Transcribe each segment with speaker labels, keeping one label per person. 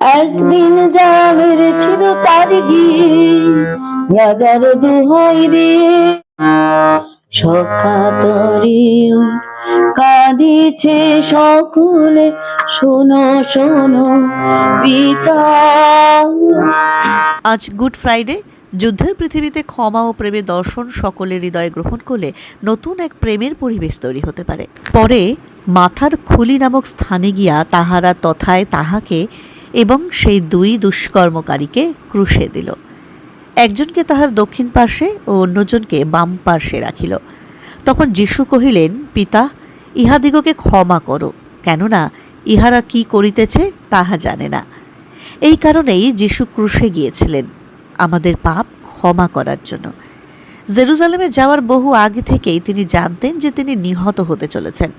Speaker 1: একদিন যা মেরেছিল তার রাজার দুহাই তরিও কাঁদিছে সকলে, শোনো শোনো, পিতা।
Speaker 2: আজ গুড ফ্রাইডে যুদ্ধের পৃথিবীতে ক্ষমা ও প্রেমের দর্শন সকলের হৃদয়ে গ্রহণ করলে নতুন এক প্রেমের পরিবেশ তৈরি হতে পারে। পরে মাথার খুলি নামক স্থানে গিয়া তাহারা তথায় তাহাকে এবং সেই দুই দুষ্কর্মকারীকে ক্রুশে দিল। একজনকে তাহার দক্ষিণ পার্শ্বে ও অন্যজনকে বাম পার্শ্বে রাখিল। তখন যীশু কহিলেন, পিতা, ইহাদিগকে ক্ষমা করো, কেননা ইহারা কি করিতেছে তাহা জানে না। এই কারণেই যীশু ক্রুশে গিয়েছিলেন আমাদের পাপ ক্ষমা করার জন্য। জেরুজালেমে যাওয়ার বহু আগে থেকেই তিনি জানতেন যে তিনি নিহত হতে চলেছেন।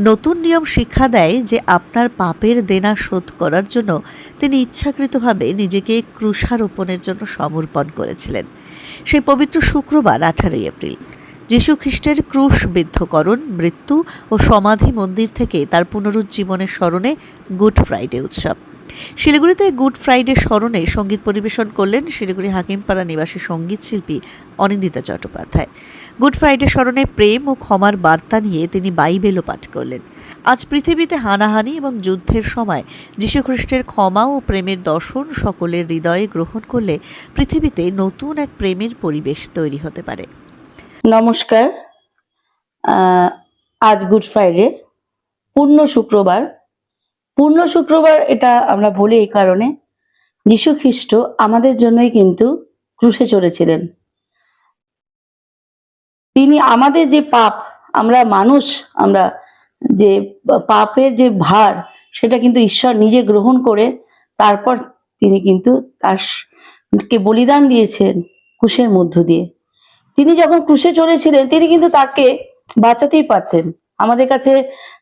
Speaker 2: নতুন নিয়ম শিক্ষা দেয় যে আপনার পাপের দেনা শোধ করার জন্য তিনি ইচ্ছাকৃতভাবে নিজেকে ক্রুষারোপণের জন্য সমর্পণ করেছিলেন। সেই পবিত্র শুক্রবার আঠারোই এপ্রিল। যীশু খ্রিস্টের ক্রুশ বিদ্ধকরণ, মৃত্যু ও সমাধি মন্দির থেকে তার পুনরুজ্জীবনের স্মরণে গুড ফ্রাইডে উৎসব। শিলিগুড়িতে গুড ফ্রাইডে স্মরণে সংগীত পরিবেশন করলেন শিলিগুড়ি হাকিমপাড়া নিবাসী সংগীত শিল্পী অনিন্দিতা চট্টোপাধ্যায়। গুড ফ্রাইডে স্মরণে প্রেম ও ক্ষমার বার্তা নিয়ে তিনি বাইবেলও পাঠ করলেন। আজ পৃথিবীতে হানাহানি এবং যুদ্ধের সময় যীশুখ্রিস্টের ক্ষমা ও প্রেমের দর্শন সকলের হৃদয়ে গ্রহণ করলে পৃথিবীতে নতুন এক প্রেমের পরিবেশ তৈরি হতে পারে।
Speaker 1: নমস্কার। আজ গুড ফ্রাইডে, পূর্ণ শুক্রবার পূর্ণ শুক্রবার এটা আমরা বলি এই কারণে, যীশু খ্রিস্ট আমাদের জন্যই কিন্তু ক্রুশে চলেছিলেন তিনি আমাদের যে পাপ, আমরা মানুষ, আমরা যে পাপের যে ভার, সেটা কিন্তু ঈশ্বর নিজে গ্রহণ করে তারপর তিনি কিন্তু তার কে বলিদান দিয়েছেন ক্রুশের মধ্য দিয়ে। তিনি যখন ক্রুশে চড়েছিলেন, তিনি কিন্তু তাকে বাঁচাতেই পারতেন। আমাদের কাছে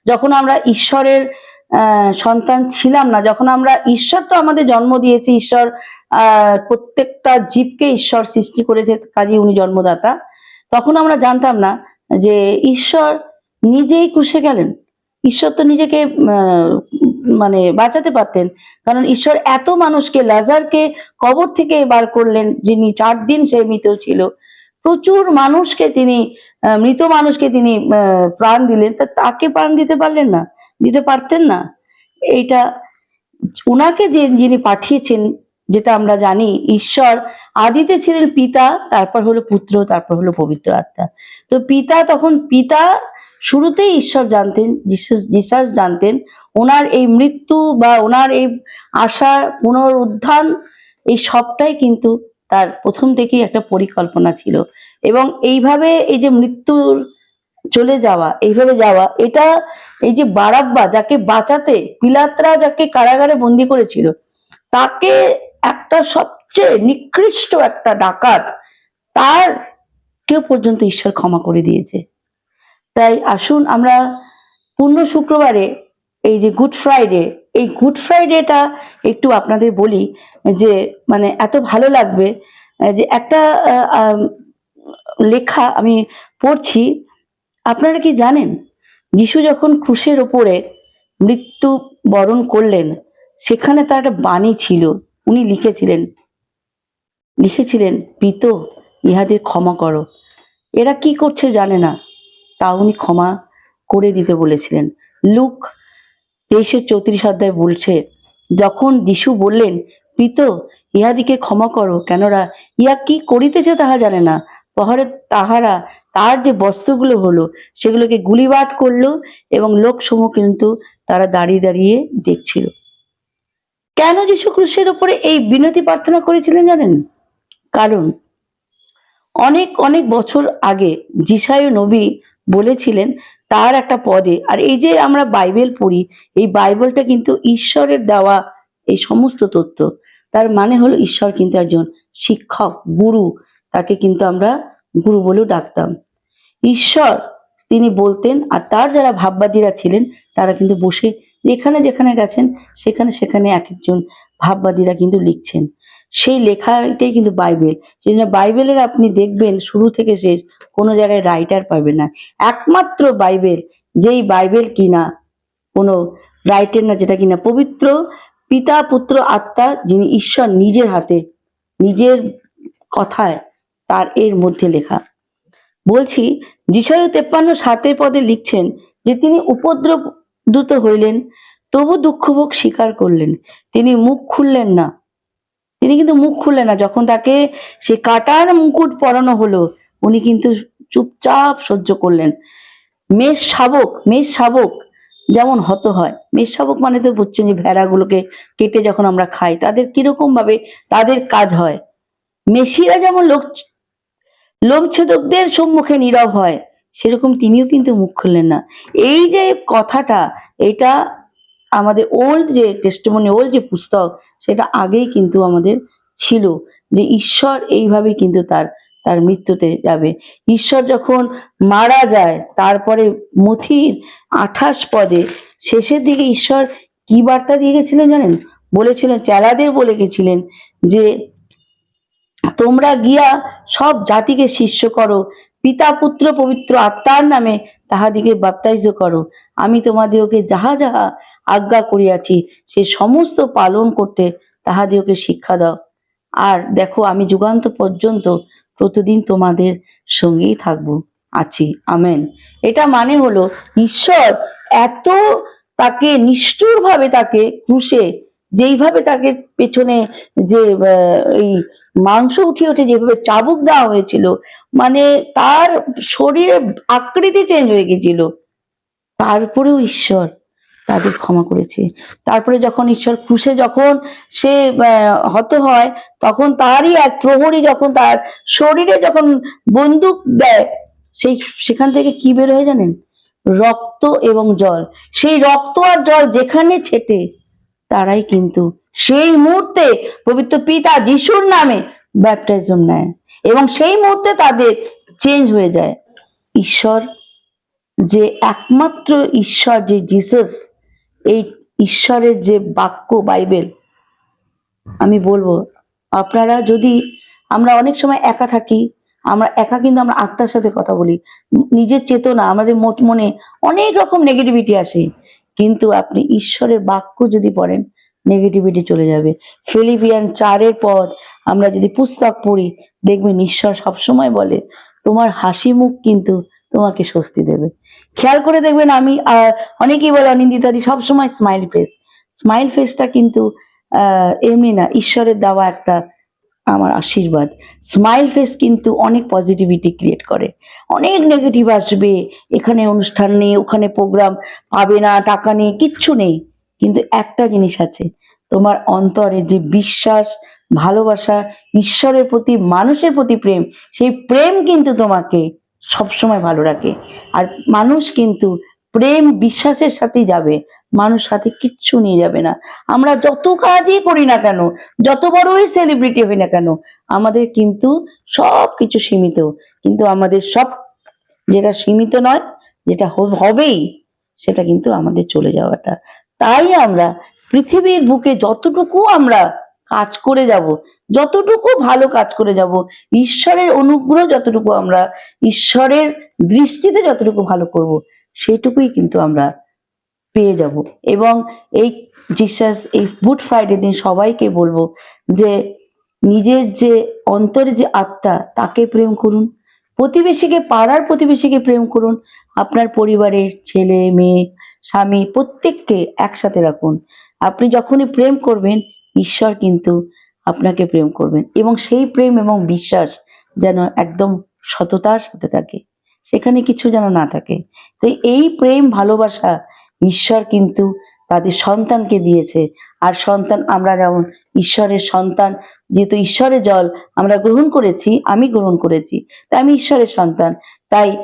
Speaker 1: যখন আমরা ঈশ্বরের সন্তান ছিলাম না। যখন আমরা ঈশ্বর তো আমাদের জন্ম দিয়েছে, ঈশ্বর প্রত্যেকটা জীবকে ঈশ্বর সৃষ্টি করেছে কাজে উনি জন্মদাতা। তখন আমরা জানতাম না যে ঈশ্বর নিজেই ক্রুশে গেলেন। ঈশ্বর তো নিজেকে মানে বাঁচাতে পারতেন। কারণ ঈশ্বর এত মানুষকে, লাজারকে কবর থেকে বার করলেন, যিনি চার দিন সে মৃত ছিল। প্রচুর মানুষকে তিনি মৃত মানুষকে তিনি প্রাণ দিলেন। তা তাকে প্রাণ দিতে পারলেন না। দিতে পারতেন না। এইটা ওনাকে যে যিনি পাঠিয়েছেন, যেটা আমরা জানি, ঈশ্বর আদিতে ছিলেন পিতা, তারপর হলো পুত্র, তারপর হলো পবিত্র আত্মা। তো পিতা তখন, পিতা শুরুতেই ঈশ্বর জানতেন, জিসাস জিসাস জানতেন। ওনার এই মৃত্যু বা ওনার এই আশা পুনরুত্থান এই সবটাই কিন্তু তার প্রথম থেকেই একটা পরিকল্পনা ছিল। এবং এইভাবে এই যে মৃত্যুর চলে যাওয়া, এইভাবে যাওয়া। এটা এই যে বারাব্বা যাকে বাঁচাতে পিলাতরা যাকে কারাগারে বন্দি করেছিল, তাকে একটা সবচেয়ে নিকৃষ্ট একটা ডাকাত তার কেউ পর্যন্ত ঈশ্বর ক্ষমা করে দিয়েছে। তাই আসুন আমরা পূর্ণ শুক্রবারে এই যে গুড ফ্রাইডে, এই গুড ফ্রাইডেটা একটু আপনাদের বলি যে মানে এত ভালো লাগবে যে একটা লেখা আমি পড়ছি আপনারা কি জানেন, যিশু যখন ক্রুশের ওপরে মৃত্যু বরণ করলেন, সেখানে তার একটা বাণী ছিল, উনি লিখেছিলেন। লিখেছিলেন, পিত, ইহাদের ক্ষমা করো। এরা কি করছে জানে না তা উনি ক্ষমা করে দিতে বলেছিলেন। লুক তেইশের চৌত্রিশ অধ্যায় বলছে, যখন যিশু বললেন, পিত, ইহাদিকে ক্ষমা করো কেনরা ইহা কি করিতেছে তাহা জানে না, পহরে তাহারা তার যে বস্ত্রগুলো হলো, সেগুলোকে গুলিবাট করল এবং লোকসমূহ কিন্তু তারা দাঁড়িয়ে দাঁড়িয়ে দেখছিল। কেন যীশু ক্রুশের উপরে এই বিনতি প্রার্থনা করেছিলেন জানেন? কারণ অনেক অনেক বছর আগে যিশায় নবী বলেছিলেন তার একটা পদে, আর এই যে আমরা বাইবেল পড়ি, এই বাইবেলটা কিন্তু ঈশ্বরের দেওয়া এই সমস্ত তথ্য। তার মানে হলো ঈশ্বর কিন্তু একজন শিক্ষক, গুরু। তাকে কিন্তু আমরা গুরু বলেও ডাকতাম। ঈশ্বর, তিনি বলতেন, আর তার যারা ভাববাদীরা ছিলেন, তারা কিন্তু বসে যেখানে যেখানে গেছেন, সেখানে সেখানে এক একজন ভাববাদীরা কিন্তু লিখছেন। সেই লেখাটাই কিন্তু বাইবেল। সেই জন্য বাইবেলের আপনি দেখবেন, শুরু থেকে শেষ, কোনো জায়গায় রাইটার পাবেন না। একমাত্র বাইবেল, যেই বাইবেল কিনা, কোনো রাইটার না, যেটা কিনা পবিত্র পিতা, পুত্র, আত্মা, যিনি ঈশ্বর নিজের হাতে, নিজের কথায়, তার এর মধ্যে লেখা। বলছি যিশায় তেপ্পান্ন সাতের পদে লিখছেন যে তিনি উপদ্রবদূত হইলেন, তবু দুঃখভোগ স্বীকার করলেন। তিনি মুখ খুললেন না। তিনি কিন্তু মুখ খুললেন না। যখন তাকে সে কাটার মুকুট পরানো হলো, উনি কিন্তু চুপচাপ সহ্য করলেন। মেষ শাবক মেষ শাবক যেমন হত হয়। মেষ শাবক মানে তো বুঝছেন যে ভেড়াগুলোকে কেটে যখন আমরা খাই, তাদের কীরকম ভাবে তাদের কাজ হয়। মেশিরা যেমন লোক লোমছেদকদের সম্মুখে নীরব হয়। সেরকম তিনিও কিন্তু মুখ খুললেন না। এই যে কথাটা, এটা আমাদের ওল্ড যে টেস্টমনি ওল্ড যে পুস্তক, সেটা আগেই কিন্তু আমাদের ছিল যে ঈশ্বর এইভাবে কিন্তু তার তার মৃত্যুতে যাবে। ঈশ্বর যখন মারা যায়, তারপরে মথির আঠাশ পদে শেষের দিকে ঈশ্বর কি বার্তা দিয়ে গেছিলেন জানেন? বলেছিলেন চেলাদের বলে গেছিলেন যে তোমরা গিয়া সব জাতিকে শিষ্য করো। পিতা, পুত্র, পবিত্র আত্মার নামে তাহাদিকে বাপ্তাইজ করো। আমি তোমাদিওকে যাহা যাহা আজ্ঞা করিয়াছি, সে সমস্ত পালন করতে তাহাদিওকে শিক্ষা দাও। আর দেখো, আমি যুগান্ত পর্যন্ত প্রতিদিন তোমাদের সঙ্গেই থাকব। আছি। আমেন। এটা মানে হলো, ঈশ্বর এত তাকে নিষ্ঠুরভাবে তাকে ক্রুশে যেইভাবে তাকে পেছনে যে এই মাংস উঠে উঠে যেভাবে চাবুক দেওয়া হয়েছিল মানে তার শরীরের আকৃতি চেঞ্জ হয়ে গেছিল। তারপরেও ঈশ্বর তাদের ক্ষমা করেছে। তারপরে যখন ঈশ্বর খুশে যখন সে হত হয়, তখন তারই এক প্রহরী যখন তার শরীরে যখন বন্দুক দেয়, সেই, সেখান থেকে কি বের হয়ে জানেন? রক্ত এবং জল। সেই রক্ত আর জল যেখানে ছেটে তারাই কিন্তু সেই মুহূর্তে পবিত্র পিতা যিশুর নামে ব্যাপটাইজম নেয় এবং সেই মুহূর্তে তাদের চেঞ্জ হয়ে যায়। ঈশ্বর যে একমাত্র ঈশ্বর, যে জিসাস এই ঈশ্বরের যে বাক্য বাইবেল, আমি বলব, আপনারা যদি আমরা অনেক সময় একা থাকি, আমরা একা কিন্তু আমরা আত্মার সাথে কথা বলি, নিজের চেতনা, আমাদের মোট- মনে অনেক রকম নেগেটিভিটি আসে। কিন্তু আপনি ঈশ্বরের বাক্য যদি পড়েন নেগেটিভিটি চলে যাবে। ফিলিপিয়ান চারের পদ আমরা যদি পুস্তক পড়ি দেখবেন ঈশ্বর সবসময় বলে তোমার হাসি মুখ কিন্তু তোমাকে স্বস্তি দেবে। খেয়াল করে দেখবেন আমি অনেকেই বলে অনিন্দিতাদি সবসময় স্মাইল ফেস স্মাইল ফেসটা কিন্তু আহ, এমনি না ঈশ্বরের দেওয়া একটা আমার আশীর্বাদ। স্মাইল ফেস কিন্তু অনেক পজিটিভিটি ক্রিয়েট করে। অনেক নেগেটিভ আসবে। এখানে অনুষ্ঠান নেই, ওখানে প্রোগ্রাম পাবে না, টাকা নেই, কিচ্ছু নেই। কিন্তু একটা জিনিস আছে, তোমার অন্তরে যে বিশ্বাস, ভালোবাসা, ঈশ্বরের প্রতি, মানুষের প্রতি প্রেম, সেই প্রেম কিন্তু তোমাকে সবসময় ভালো রাখে। আর মানুষ কিন্তু প্রেম, বিশ্বাসের সাথেই যাবে। মানুষ সাথে কিচ্ছু নিয়ে যাবে না। আমরা যত কাজই করি না কেন, যত বড়ই সেলিব্রিটি হই না কেন, আমাদের কিন্তু সব কিছু সীমিত। কিন্তু আমাদের সব যেটা সীমিত নয়, যেটা হবেই, সেটা কিন্তু আমাদের চলে যাওয়াটা। তাই আমরা পৃথিবীর বুকে যতটুকু আমরা কাজ করে যাব, যতটুকু ভালো কাজ করে যাব, ঈশ্বরের অনুগ্রহ যতটুকু আমরা, ঈশ্বরের দৃষ্টিতে যতটুকু ভালো করব সেটুকুই কিন্তু আমরা পেয়ে যাব। এবং এই জিসাস এই গুড ফ্রাইডে দিন সবাইকে বলব যে নিজের যে অন্তরে যে আত্মা, তাকে প্রেম করুন। প্রতিবেশীকে, পাড়ার প্রতিবেশীকে প্রেম করুন। আপনার পরিবারের ছেলে, মেয়ে, স্বামী প্রত্যেককে একসাথে রাখুন। আপনি যখনই প্রেম করবেন, ঈশ্বর কিন্তু আপনাকে প্রেম করবেন। এবং সেই প্রেম এবং বিশ্বাস যেন একদম সততার সাথে থাকে। সেখানে কিছু যেন না থাকে। তো এই প্রেম ভালোবাসা ঈশ্বর কিন্তু তাদের সন্তানকে দিয়েছে। আর সন্তান, আমরা যেমন ঈশ্বরের সন্তান, যেহেতু ঈশ্বরের জল আমরা গ্রহণ করেছি, আমি গ্রহণ করেছি, তাই আমি ঈশ্বরের সন্তান। তাই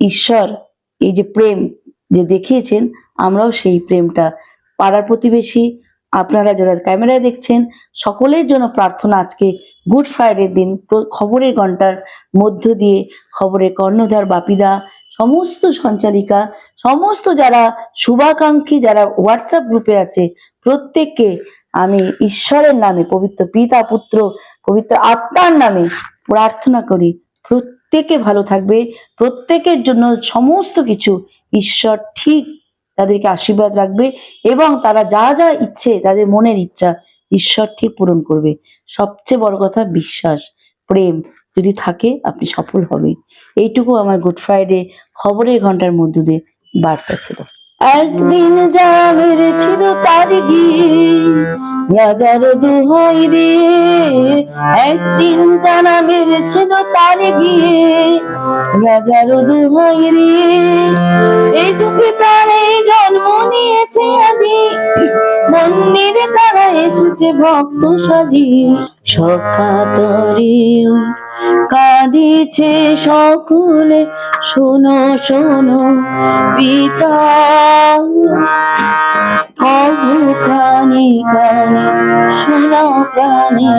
Speaker 1: ঈশ্বর এই যে প্রেম যে দেখিয়েছেন, আমরাও সেই প্রেমটা। পাড়ার প্রতিবেশী, আপনারা যারা ক্যামেরায় দেখছেন, সকলের জন্য প্রার্থনা আজকে গুড ফ্রাইডের দিন। খবরের ঘণ্টার মধ্য দিয়ে খবরের কর্ণধার, বাপিদা, সমস্ত সঞ্চালিকা সমস্ত যারা শুভাকাঙ্ক্ষী, যারা হোয়াটসঅ্যাপ গ্রুপে আছে, প্রত্যেককে আমি ঈশ্বরের নামে, পবিত্র পিতা, পুত্র, পবিত্র আত্মার নামে প্রার্থনা করি। প্রত্যেকে ভালো থাকবে। প্রত্যেকের জন্য সমস্ত কিছু ঈশ্বর ঠিক তাদেরকে আশীর্বাদ রাখবে এবং তারা যা যা ইচ্ছে, তাদের মনের ইচ্ছা ঈশ্বর ঠিক পূরণ করবে। সবচেয়ে বড় কথা বিশ্বাস। প্রেম যদি থাকে, আপনি সফল হবে এইটুকু আমার গুড ফ্রাইডে খবরের ঘণ্টার মধ্য দিয়ে। বার্তা ছিল। একদিন ছিল তার রাজার দুহাই একদিন জানা বেড়েছিল তার গিয়ে রাজার দুহাই রে এই যুগে তার এই জন্ম নিয়েছে আজি মন্দিরে তারা এসেছে ভক্ত সাজি সখা তরেও কাঁদিছে সকলে, শোনো শোনো, পিতা। কবু কানে কানে শোনা প্রাণে